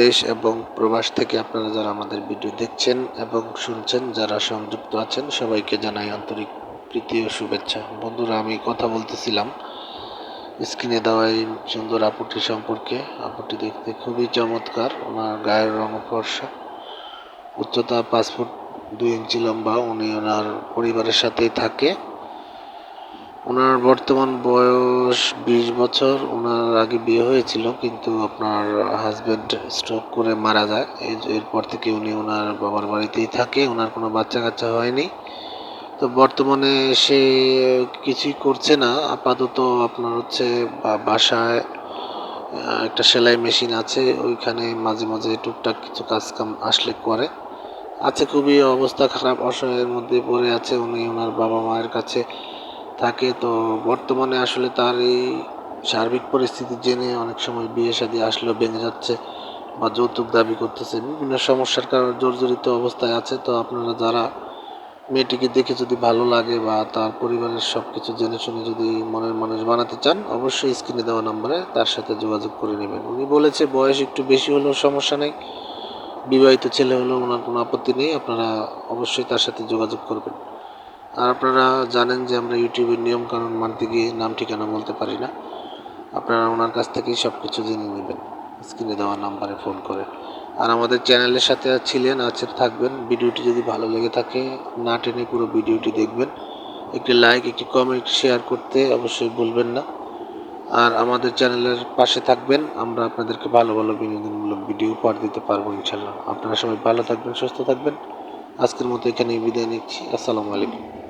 দেশ এবং প্রবাস থেকে আপনারা যারা আমাদের ভিডিও দেখছেন এবং শুনছেন, যারা সংযুক্ত আছেন, সবাইকে জানাই আন্তরিক প্রীতি ও শুভেচ্ছা। বন্ধুরা, আমি কথা বলতেছিলাম। স্ক্রিনে দেওয়া এই সুন্দর আপুটি সম্পর্কে। আপুটি দেখতে খুবই চমৎকার। ওনার গায়ের রং ফর্সা, উচ্চতা পাঁচ ফুট দুই ইঞ্চি লম্বা। উনি ওনার পরিবারের সাথেই থাকে। ওনার বর্তমান বয়স বিশ বছর, ওনার আগে বিয়ে হয়েছিল, কিন্তু আপনার হাজব্যান্ড স্ট্রোক করে মারা যায়। এরপর থেকে উনি ওনার বাবার বাড়িতেই থাকে, ওনার কোনো বাচ্চা কাচ্চা হয়নি। তো বর্তমানে সে কিছুই করছে না। আপাতত আপনার হচ্ছে বাসায় একটা সেলাই মেশিন আছে, ওইখানে মাঝে মাঝে টুকটাক কিছু কাজ কাম আসলে করে। আছে খুবই অবস্থা খারাপ, অসহায়ের মধ্যে পড়ে আছে উনি, ওনার বাবা মায়ের কাছে থাকে, তো বর্তমানে আসলে তার এই সার্বিক পরিস্থিতি জেনে অনেক সময় বিয়ে শাদী আসলেও ভেঙে যাচ্ছে বা যৌতুক দাবি করতেছে। বিভিন্ন সমস্যার কারণে জর্জরিত অবস্থায় আছে, তো আপনারা যারা মেয়েটিকে দেখে যদি ভালো লাগে বা তার পরিবারের সব কিছু জেনে শুনে যদি মনের মানুষ বানাতে চান, অবশ্যই স্ক্রিনে দেওয়া নম্বরে তার সাথে যোগাযোগ করে নেবেন। উনি বলেছে, বয়স একটু বেশি হলেও সমস্যা নেই, বিবাহিত ছেলে হলেও ওনার কোনো আপত্তি নেই, আপনারা অবশ্যই তার সাথে যোগাযোগ করবেন। আর আপনারা জানেন যে আমরা ইউটিউবের নিয়ম কানুন মানতে গিয়ে নাম ঠিকানা বলতে পারি না। আপনারা ওনার কাছ থেকেই সব কিছু জেনে নেবেন, স্ক্রিনে দেওয়া নাম্বারে ফোন করে। আর আমাদের চ্যানেলের সাথে ছিলেন, আছে, থাকবেন। ভিডিওটি যদি ভালো লেগে থাকে, না টেনে পুরো ভিডিওটি দেখবেন। একটি লাইক, একটি কমেন্ট, শেয়ার করতে অবশ্যই ভুলবেন না। আর আমাদের চ্যানেলের পাশে থাকবেন, আমরা আপনাদেরকে ভালো ভালো বিনোদনমূলক ভিডিও উপহার দিতে পারব ইনশাল্লাহ আপনারা সবাই ভালো থাকবেন, সুস্থ থাকবেন। আজকের মতো এখানেই বিদায় নিচ্ছি। আসসালামু আলাইকুম।